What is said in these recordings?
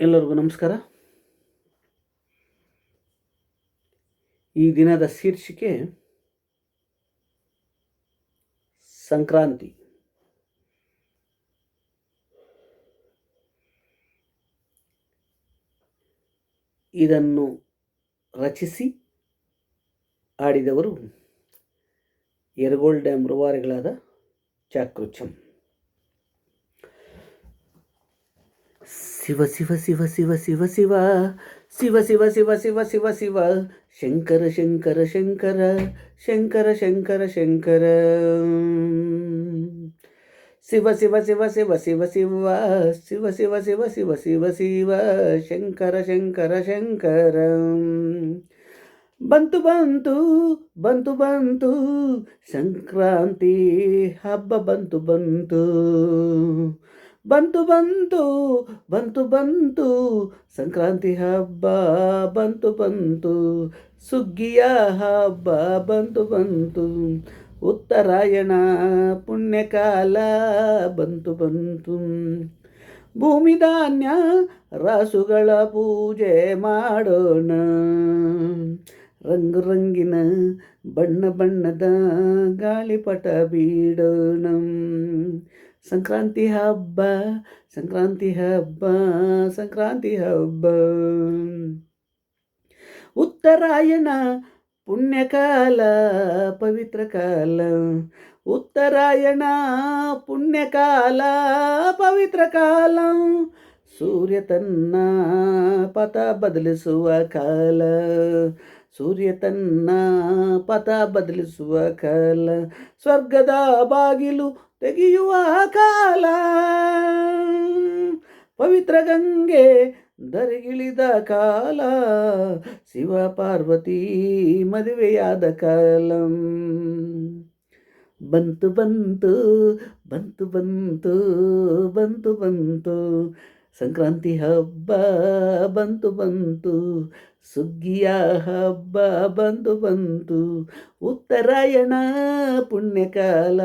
ಎಲ್ಲರಿಗೂ ನಮಸ್ಕಾರ. ಈ ದಿನದ ಶೀರ್ಷಿಕೆ ಸಂಕ್ರಾಂತಿ. ಇದನ್ನು ರಚಿಸಿ ಆಡಿದವರು ಎರಗೋಲ್ ಡ್ಯಾಮ್ ರೂವಾರಿಗಳಾದ ಚಾಕೃಚಂ ಶಿವ ಶಿವ ಶಿವ ಶಿವ ಶಿವ ಶಿವ ಶಿವ ಶಿವ ಶಿವ ಶಿವ ಶಿವ ಶಿವ ಶಂಕರ ಶಂಕರ ಶಂಕರ ಶಂಕರ ಶಂಕರ ಶಂಕರ ಶಿವ ಶಿವ ಶಿವ ಶಿವ ಶಿವ ಶಿವ ಶಿವ ಶಿವ ಶಿವ ಶಿವ ಶಿವ ಶಿವ ಶಂಕರ ಶಂಕರ ಶಂಕರ ಬಂತು ಬಂತು ಬಂತು ಬಂತು ಸಂಕ್ರಾಂತಿ ಹಬ್ಬ ಬಂತು ಬಂತು ಬಂತು ಬಂತು ಬಂತು ಬಂತು, ಸಂಕ್ರಾಂತಿ ಹಬ್ಬ ಬಂತು ಬಂತು, ಸುಗ್ಗಿಯ ಹಬ್ಬ ಬಂತು ಬಂತು, ಉತ್ತರಾಯಣ ಪುಣ್ಯಕಾಲ ಬಂತು ಬಂತು. ಭೂಮಿ ಧಾನ್ಯ ರಾಸುಗಳ ಪೂಜೆ ಮಾಡೋಣ, ರಂಗು ರಂಗಿನ ಬಣ್ಣ ಬಣ್ಣದ ಗಾಳಿಪಟ ಬೀಡೋಣ. ಸಂಕ್ರಾಂತಿ ಹಬ್ಬ ಸಂಕ್ರಾಂತಿ ಹಬ್ಬ ಸಂಕ್ರಾಂತಿ ಹಬ್ಬ. ಉತ್ತರಾಯಣ ಪುಣ್ಯಕಾಲ, ಪವಿತ್ರ ಕಾಲ. ಉತ್ತರಾಯಣ ಪುಣ್ಯಕಾಲ, ಪವಿತ್ರ ಕಾಲ. ಸೂರ್ಯ ತನ್ನ ಪಥ ಬದಲಿಸುವ ಕಾಲ. ಸೂರ್ಯ ತನ್ನ ಪಥ ಬದಲಿಸುವ ಕಾಲ. ಸ್ವರ್ಗದ ಬಾಗಿಲು ತೆಗೆಯುವ ಕಾಲ. ಪವಿತ್ರ ಗಂಗೆ ದರಿಗಿಳಿದ ಕಾಲ. ಶಿವ ಪಾರ್ವತಿ ಮದುವೆಯಾದ ಕಾಲ. ಬಂತು ಬಂತು ಬಂತು ಬಂತು ಬಂತು ಬಂತು. ಸಂಕ್ರಾಂತಿ ಹಬ್ಬ ಬಂತು ಬಂತು, ಸುಗ್ಗಿಯ ಹಬ್ಬ ಬಂದು ಬಂತು, ಉತ್ತರಾಯಣ ಪುಣ್ಯಕಾಲ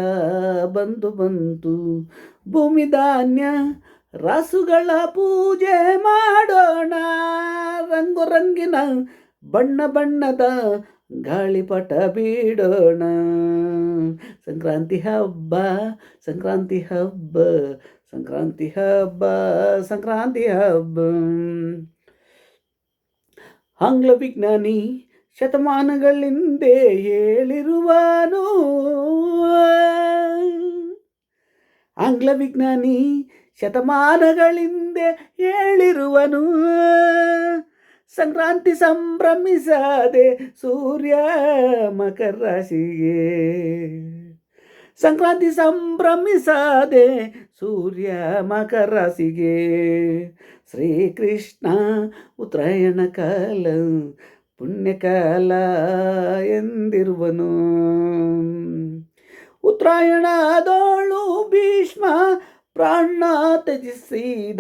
ಬಂದು ಬಂತು. ಭೂಮಿ ಧಾನ್ಯ ರಾಸುಗಳ ಪೂಜೆ ಮಾಡೋಣ ರಂಗು ರಂಗಿನ ಬಣ್ಣ ಬಣ್ಣದ ಗಾಳಿಪಟ ಬೀಡೋಣ. ಸಂಕ್ರಾಂತಿ ಹಬ್ಬ ಸಂಕ್ರಾಂತಿ ಹಬ್ಬ ಸಂಕ್ರಾಂತಿ ಹಬ್ಬ ಸಂಕ್ರಾಂತಿ ಹಬ್ಬ. ಆಂಗ್ಲ ವಿಜ್ಞಾನಿ ಶತಮಾನಗಳಿಂದೆ ಹೇಳಿರುವನು. ಆಂಗ್ಲ ವಿಜ್ಞಾನಿ ಶತಮಾನಗಳಿಂದೆ ಹೇಳಿರುವನು. ಸಂಕ್ರಾಂತಿ ಸಂಭ್ರಮಿಸದೆ ಸೂರ್ಯ ಮಕರ ರಾಶಿಗೆ. ಸಂಕ್ರಾಂತಿ ಸಂಭ್ರಮಿಸದೆ ಸೂರ್ಯ ಮಕರ ರಾಶಿಗೆ ಶ್ರೀಕೃಷ್ಣ ಉತ್ತರಾಯಣ ಕಾಲ, ಪುಣ್ಯಕಾಲ ಎಂದಿರುವನು. ಉತ್ತರಾಯಣದೋಳು ಭೀಷ್ಮ ಪ್ರಾಣ ತ್ಯಜಿಸಿದ.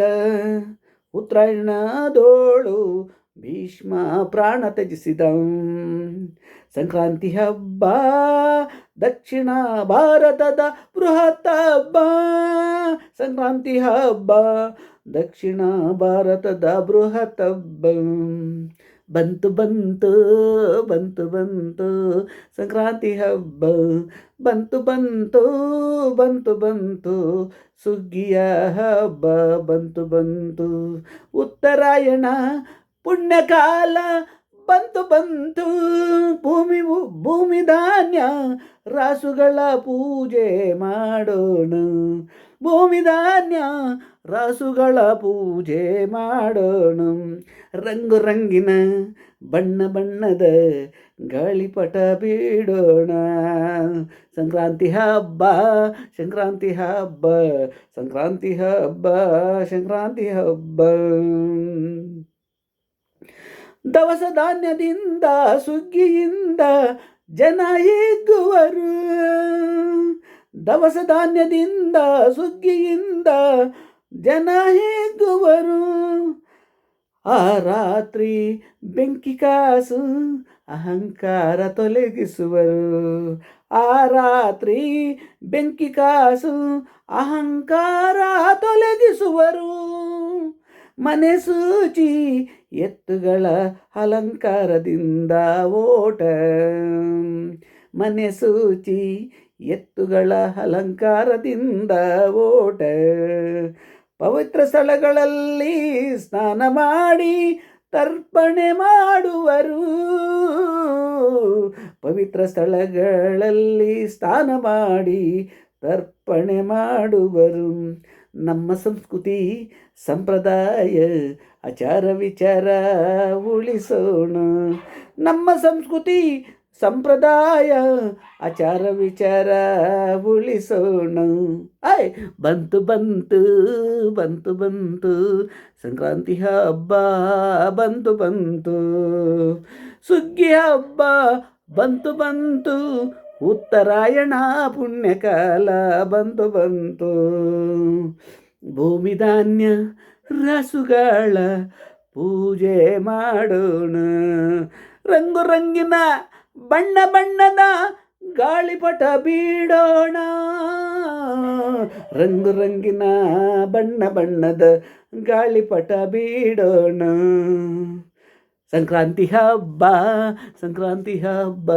ಉತ್ತರಾಯಣದೋಳು ಭೀಷ್ಮ ಪ್ರಾಣ ತ್ಯಜಿಸಿದ. ಸಂಕ್ರಾಂತಿ ಹಬ್ಬ, ದಕ್ಷಿಣ ಭಾರತದ ಬೃಹತ್ ಹಬ್ಬ. ಸಂಕ್ರಾಂತಿ ಹಬ್ಬ, ದಕ್ಷಿಣ ಭಾರತದ ಬೃಹತ್ ಹಬ್ಬ. ಬಂತು ಬಂತು ಬಂತು ಬಂತು. ಸಂಕ್ರಾಂತಿ ಹಬ್ಬ, ಬಂತು ಬಂತು ಬಂತು ಬಂತು. ಸುಗ್ಗಿಯ ಹಬ್ಬ, ಬಂತು ಬಂತು. ಉತ್ತರಾಯಣ ಪುಣ್ಯಕಾಲ ಬಂತು ಬಂತು ಭೂಮಿ ಭೂಮಿ ಧಾನ್ಯ ರಾಸುಗಳ ಪೂಜೆ ಮಾಡೋಣ. ಭೂಮಿ ಧಾನ್ಯ ರಾಸುಗಳ ಪೂಜೆ ಮಾಡೋಣ. ರಂಗು ರಂಗಿನ ಬಣ್ಣ ಬಣ್ಣದ ಗಾಳಿಪಟ ಬೀಡೋಣ. ಸಂಕ್ರಾಂತಿ ಹಬ್ಬ ಸಂಕ್ರಾಂತಿ ಹಬ್ಬ ಸಂಕ್ರಾಂತಿ ಹಬ್ಬ ಸಂಕ್ರಾಂತಿ ಹಬ್ಬ. ದವಸ ಧಾನ್ಯದಿಂದ, ಸುಗ್ಗಿಯಿಂದ ಜನ ಹಿಗ್ಗುವರು ದವಸ ಧಾನ್ಯದಿಂದ, ಸುಗ್ಗಿಯಿಂದ ಜನ ಹಿಗ್ಗುವರು ಆ ರಾತ್ರಿ ಬೆಂಕಿ ಕಾಸು, ಅಹಂಕಾರ ತೊಲಗಿಸುವರು. ಆ ರಾತ್ರಿ ಬೆಂಕಿ ಕಾಸು, ಅಹಂಕಾರ ತೊಲಗಿಸುವರು. ಮನೆ ಸೂಚಿ ಎತ್ತುಗಳ ಅಲಂಕಾರದಿಂದ ಓಟ. ಮನೆ ಸೂಚಿ ಎತ್ತುಗಳ ಅಲಂಕಾರದಿಂದ ಓಟ. ಪವಿತ್ರ ಸ್ಥಳಗಳಲ್ಲಿ ಸ್ನಾನ ಮಾಡಿ ತರ್ಪಣೆ ಮಾಡುವರು. ಪವಿತ್ರ ಸ್ಥಳಗಳಲ್ಲಿ ಸ್ನಾನ ಮಾಡಿ ತರ್ಪಣೆ ಮಾಡುವರು. ನಮ್ಮ ಸಂಸ್ಕೃತಿ, ಸಂಪ್ರದಾಯ, ಆಚಾರ ವಿಚಾರ ಉಳಿಸೋಣ. ನಮ್ಮ ಸಂಸ್ಕೃತಿ, ಸಂಪ್ರದಾಯ, ಆಚಾರ ವಿಚಾರ ಉಳಿಸೋಣ. ಆಯ್ ಬಂತು ಬಂತು ಬಂತು ಬಂತು. ಸಂಕ್ರಾಂತಿ ಹಬ್ಬ ಬಂತು ಬಂತು. ಸುಗ್ಗಿ ಹಬ್ಬ ಬಂತು ಬಂತು. ಉತ್ತರಾಯಣ ಪುಣ್ಯಕಾಲ ಬಂತು ಬಂತು. ಭೂಮಿ ಧಾನ್ಯ ರಸುಗಳ ಪೂಜೆ ಮಾಡೋಣ. ರಂಗು ರಂಗಿನ ಬಣ್ಣ ಬಣ್ಣದ ಗಾಳಿಪಟ ಬೀಡೋಣ. ರಂಗು ರಂಗಿನ ಬಣ್ಣ ಬಣ್ಣದ ಗಾಳಿಪಟ ಬೀಡೋಣ. ಸಂಕ್ರಾಂತಿ ಹಬ್ಬ ಸಂಕ್ರಾಂತಿ ಹಬ್ಬ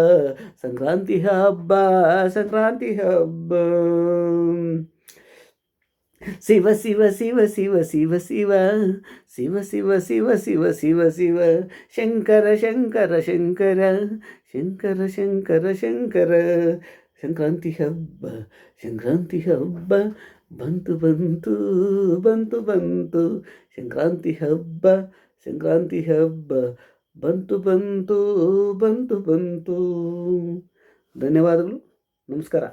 ಸಂಕ್ರಾಂತಿ ಹಬ್ಬ ಸಂಕ್ರಾಂತಿ ಹಬ್ಬ ಶಿವ ಶಿವ ಶಿವ ಶಿವ ಶಿವ ಶಿವ ಶಿವ ಶಿವ ಶಿವ ಶಿವ ಶಿವ ಶಿವ ಶಂಕರ ಶಂಕರ ಶಂಕರ ಶಂಕರ ಶಂಕರ ಶಂಕರ ಸಂಕ್ರಾಂತಿ ಹಬ್ಬ ಸಂಕ್ರಾಂತಿ ಹಬ್ಬ ಬಂತು ಬಂತು ಬಂತು ಬಂತು ಸಂಕ್ರಾಂತಿ ಹಬ್ಬ ಸಂಕ್ರಾಂತಿ ಹಬ್ಬ ಬಂತು ಬಂತು ಬಂತು ಬಂತು. ಧನ್ಯವಾದಗಳು. ನಮಸ್ಕಾರ.